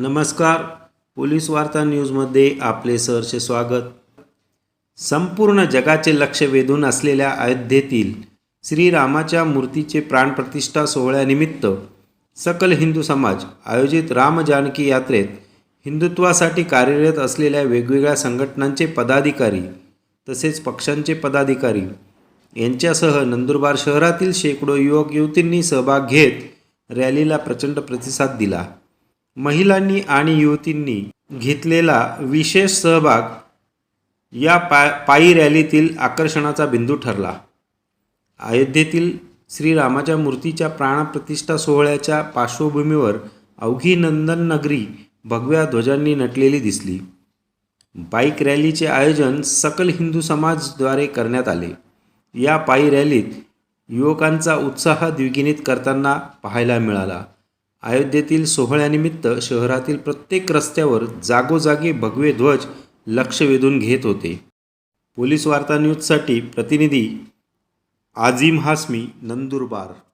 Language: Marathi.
नमस्कार. पोलीस वार्ता न्यूजमध्ये आपले सहर्ष स्वागत. संपूर्ण जगाचे लक्ष वेधून असलेल्या अयोध्येतील श्रीरामाच्या मूर्तीचे प्राणप्रतिष्ठा सोहळ्यानिमित्त सकल हिंदू समाज आयोजित राम जानकी यात्रेत हिंदुत्वासाठी कार्यरत असलेल्या वेगवेगळ्या संघटनांचे पदाधिकारी तसेच पक्षांचे पदाधिकारी यांच्यासह नंदुरबार शहरातील शेकडो युवक युवतींनी सहभाग घेत रॅलीला प्रचंड प्रतिसाद दिला. महिलांनी आणि युवतींनी घेतलेला विशेष सहभाग या पा पायी रॅलीतील आकर्षणाचा बिंदू ठरला. अयोध्येतील श्रीरामाच्या मूर्तीच्या प्राणप्रतिष्ठा सोहळ्याच्या पार्श्वभूमीवर अवघी नंदन नगरी भगव्या ध्वजांनी नटलेली दिसली. बाईक रॅलीचे आयोजन सकल हिंदू समाजद्वारे करण्यात आले. या पायी रॅलीत युवकांचा उत्साह द्विगुणित करताना पाहायला मिळाला. अयोध्येतील सोहळ्यानिमित्त शहरातील प्रत्येक रस्त्यावर जागोजागी भगवे ध्वज लक्ष वेधून घेत होते. पोलीस वार्ता न्यूजसाठी प्रतिनिधी आझिम हासमी नंदुरबार.